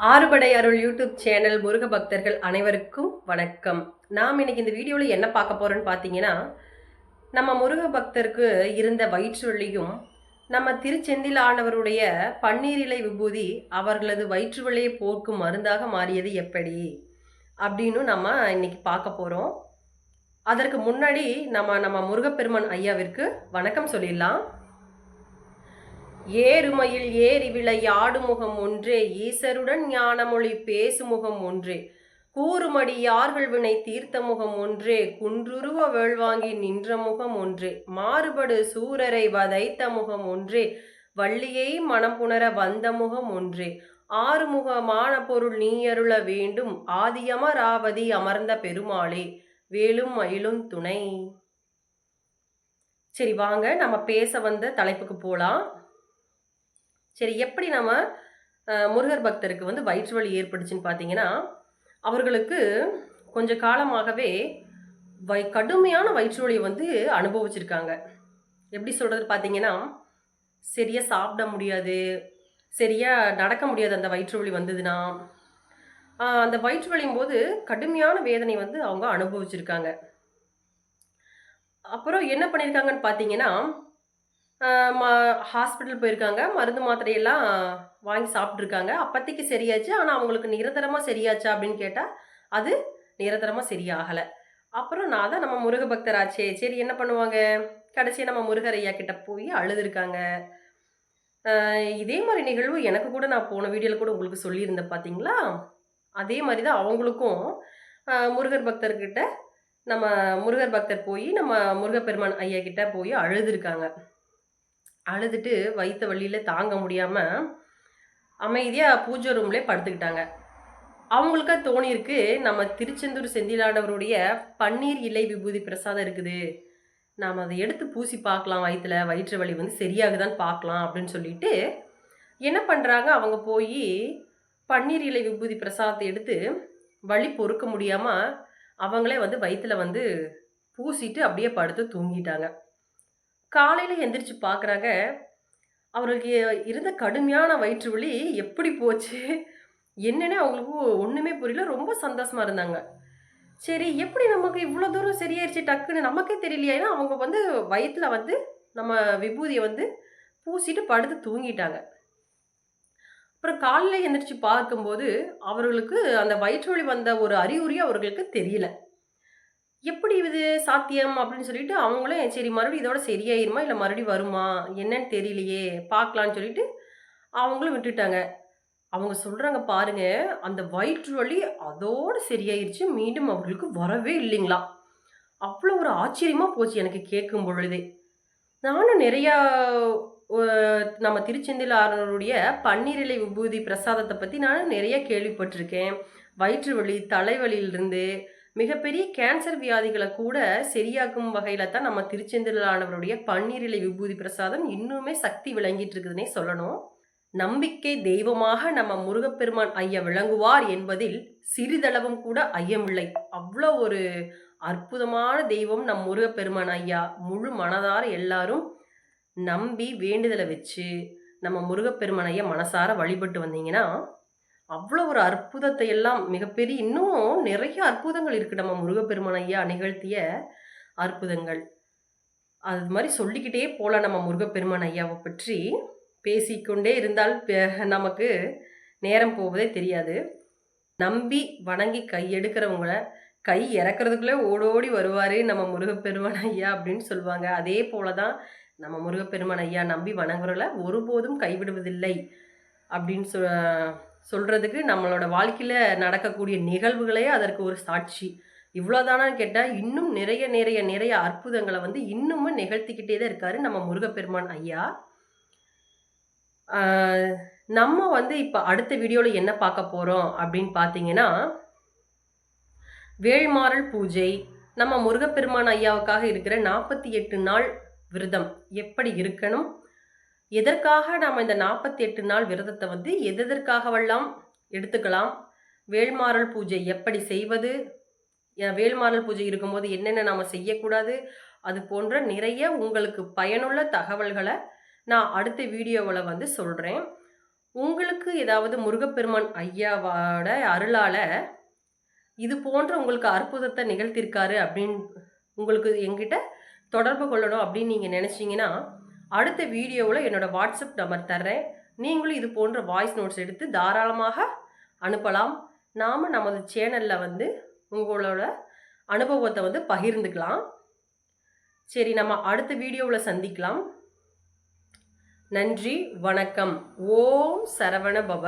ஆறுபடை அருள் YouTube channel Muruga பக்தர்கள் அனைவருக்கும் வணக்கம். நாம் இன்னைக்கு இந்த வீடியோவில் என்ன பார்க்க போகிறோன்னு பார்த்தீங்கன்னா நம்ம முருக பக்தருக்கு இருந்த வயிற்றுவலியும் நம்ம திருச்செந்தில் ஆண்டவருடைய பன்னீர் இலை விபூதி அவர்களது வயிற்று வலியை போக்கும் மருந்தாக மாறியது எப்படி? அப்படின்னு நம்ம இன்னைக்கு பார்க்க போகிறோம் அதற்கு முன்னாடி நம்ம நம்ம முருகப்பெருமான் ஐயாவிற்கு வணக்கம் சொல்லிடலாம். ஏறுமையில் ஏறி விளையாடு முகம் ஒன்றே ஈசருடன் ஞானமொழி பேசுமுகம் ஒன்றே. கூறுமடி யார்கள் வினை தீர்த்த முகம் ஒன்றே குன்றுருவ வேள்வாங்கி நின்ற முகம் ஒன்றே. மாறுபடு சூரரை வதைத்த முகம் ஒன்றே வள்ளியை மனம் புணர வந்த முகம் ஒன்றே. ஆறுமுகமான பொருள் நீ அருள வேண்டும் ஆதியமராவதி அமர்ந்த பெருமாளே வேலும் மயிலும் துணை. சரி வாங்க நம்ம பேச வந்த தலைப்புக்கு போகலாம் சரி எப்படி நம்ம முருகர் பக்தருக்கு வந்து வயிற்று வலி ஏற்பட்டுச்சுன்னு பார்த்தீங்கன்னா அவர்களுக்கு கொஞ்ச காலமாகவே வை கடுமையான வயிற்று வலியை வந்து அனுபவிச்சிருக்காங்க. எப்படி சொல்கிறது பார்த்தீங்கன்னா சரியாக சாப்பிட முடியாது சரியாக நடக்க முடியாது அந்த வயிற்று வலி வந்ததுன்னா அந்த வயிற்று வலியும் போது கடுமையான வேதனை வந்து அவங்க அனுபவிச்சிருக்காங்க. அப்புறம் என்ன பண்ணியிருக்காங்கன்னு பார்த்தீங்கன்னா ஹாஸ்பிட்டல் போயிருக்காங்க. மருந்து மாத்திரையெல்லாம் வாங்கி சாப்பிட்ருக்காங்க அப்போதைக்கு சரியாச்சு. ஆனால் அவங்களுக்கு நிரந்தரமாக சரியாச்சா அப்படின்னு கேட்டால் அது நிரந்தரமாக சரியாகலை. அப்புறம் நான் தான் நம்ம முருக பக்தராச்சே சரி என்ன பண்ணுவாங்க? கடைசியாக நம்ம முருகர் ஐயா கிட்ட போய் அழுதுருக்காங்க. இதே மாதிரி நிகழ்வு எனக்கு கூட நான் போன வீடியோவில் கூட உங்களுக்கு சொல்லியிருந்தேன் பார்த்தீங்களா அதே மாதிரி தான் அவங்களுக்கும் முருகர் பக்தர்கிட்ட நம்ம முருகர் பக்தர் போய் நம்ம முருகப்பெருமான் ஐயா கிட்ட போய் அழுதுருக்காங்க. அழுதுட்டு வயிற்று வழியில் தாங்க முடியாமல் அமைதியாக பூஜை ரூம்லேயே படுத்துக்கிட்டாங்க. அவங்களுக்கா தோணியிருக்கு நம்ம திருச்செந்தூர் செந்திலானவருடைய பன்னீர் இலை விபூதி பிரசாதம் இருக்குது. நாம் அதை எடுத்து பூசி பார்க்கலாம் வயிற்றுல வயிற்று வலி வந்து சரியாகுதான்னு பார்க்கலாம் அப்படின்னு சொல்லிட்டு என்ன பண்ணுறாங்க அவங்க போய் பன்னீர் இலை விபூதி பிரசாதத்தை எடுத்து வலி பொறுக்க முடியாமல் அவங்களே வந்து வயிற்றுல வந்து பூசிட்டு அப்படியே படுத்து தூங்கிட்டாங்க. காலையில் எந்திரிச்சு பார்க்குறாங்க அவர்களுக்கு இருந்த கடுமையான வயிற்று வலி எப்படி போச்சு? என்னன்னு அவங்களுக்கு ஒன்றுமே புரியல. ரொம்ப சந்தோஷமாக இருந்தாங்க. சரி எப்படி நமக்கு இவ்வளோ தூரம் சரியாயிருச்சு டக்குன்னு? நமக்கே தெரியலையா. ஏன்னா அவங்க வந்து வயிற்றில் வந்து நம்ம விபூதியை வந்து பூசிட்டு படுத்து தூங்கிட்டாங்க. அப்புறம் காலையில் எந்திரிச்சு பார்க்கும்போது அவர்களுக்கு அந்த வயிற்று வலி வந்த ஒரு அறிகுறி அவர்களுக்கு தெரியல. எப்படி இது சாத்தியம் அப்படின்னு சொல்லிட்டு அவங்களும் சரி மறுபடியும் இதோட சரியாயிருமா? இல்லை மறுபடியும் வருமா? என்னன்னு தெரியலையே பார்க்கலான்னு சொல்லிட்டு அவங்களும் விட்டுட்டாங்க. அவங்க சொல்கிறாங்க பாருங்க அந்த வயிற்று வலி அதோடு சரியாயிருச்சு. மீண்டும் அவங்களுக்கு வரவே இல்லைங்களா? அவ்வளோ ஒரு ஆச்சரியமாக போச்சு எனக்கு கேட்கும் பொழுதே. நானும் நிறையா நம்ம திருச்செந்தில் ஆறுடைய பன்னீரிலை விபூதி பிரசாதத்தை பற்றி நான் நிறைய கேள்விப்பட்டிருக்கேன். வயிற்று வலி தலைவலியிலிருந்து மிகப்பெரிய கேன்சர் வியாதிகளை கூட சரியாக்கும் வகையில் தான் நம்ம திருச்செந்திலானவருடைய பன்னீரிலை விபூதி பிரசாதம் இன்னுமே சக்தி விளங்கிட்டு இருக்குதுன்னே சொல்லணும். நம்பிக்கை தெய்வமாக நம்ம முருகப்பெருமான் ஐயா விளங்குவார் என்பதில் சிறிதளவும் கூட ஐயமில்லை. அவ்வளோ ஒரு அற்புதமான தெய்வம் நம் முருகப்பெருமான் ஐயா. முழு மனதார எல்லாரும் நம்பி வேண்டுதலை வச்சு நம்ம முருகப்பெருமான் ஐயா மனசார வழிபட்டு வந்தீங்கன்னா அவ்வளோ ஒரு அற்புதத்தை எல்லாம் மிகப்பெரிய இன்னும் நிறைய அற்புதங்கள் இருக்குது நம்ம முருகப்பெருமான் ஐயா நிகழ்த்திய அற்புதங்கள். அது மாதிரி சொல்லிக்கிட்டே போகலாம் நம்ம முருகப்பெருமான் ஐயாவை பற்றி. பேசிக்கொண்டே இருந்தால் நமக்கு நேரம் போவதே தெரியாது. நம்பி வணங்கி கை எடுக்கிறவங்கள கை இறக்குறதுக்குள்ளே ஓடோடி வருவார் நம்ம முருகப்பெருமான் ஐயா அப்படின்னு சொல்லுவாங்க. அதே போல தான் நம்ம முருகப்பெருமான் ஐயா நம்பி வணங்குறவங்கள ஒருபோதும் கைவிடுவதில்லை அப்படின்னு சொ சொல்கிறதுக்கு நம்மளோட வாழ்க்கையில் நடக்கக்கூடிய நிகழ்வுகளே அதற்கு ஒரு சாட்சி. இவ்வளோதானான்னு கேட்டால் இன்னும் நிறைய நிறைய நிறைய அற்புதங்களை வந்து இன்னுமும் நிகழ்த்திக்கிட்டே தான் இருக்காரு நம்ம முருகப்பெருமான் ஐயா. நம்ம வந்து இப்போ அடுத்த வீடியோவில் என்ன பார்க்க போகிறோம் அப்படின்னு பார்த்தீங்கன்னா வேள்மாறல் பூஜை. நம்ம முருகப்பெருமான் ஐயாவுக்காக இருக்கிற நாற்பத்தி எட்டு நாள் விரதம் எப்படி இருக்கணும் எதற்காக நாம் இந்த நாற்பத்தி எட்டு நாள் விரதத்தை வந்து எதற்காகவெல்லாம் எடுத்துக்கலாம்? வேள்மாறல் பூஜை எப்படி செய்வது? வேள்மாறல் பூஜை இருக்கும்போது என்னென்ன நாம் செய்யக்கூடாது? அது போன்ற நிறைய உங்களுக்கு பயனுள்ள தகவல்களை நான் அடுத்த வீடியோவில் வந்து சொல்கிறேன் உங்களுக்கு ஏதாவது முருகப்பெருமான் ஐயாவோட அருளால் இது போன்ற உங்களுக்கு அற்புதத்தை நிகழ்த்திருக்காரு அப்படின்னு உங்களுக்கு எங்கிட்ட தொடர்பு கொள்ளணும் அப்படின்னு நீங்கள் நினச்சிங்கன்னா அடுத்த வீடியோவில் என்னோடய வாட்ஸ்அப் நம்பர் தர்றேன். நீங்களும் இது போன்ற வாய்ஸ் நோட்ஸ் எடுத்து தாராளமாக அனுப்பலாம். நாம் நமது சேனலில் வந்து உங்களோட அனுபவத்தை வந்து பகிர்ந்துக்கலாம். சரி நம்ம அடுத்த வீடியோவில் சந்திக்கலாம். நன்றி வணக்கம். ஓம் சரவண பவ.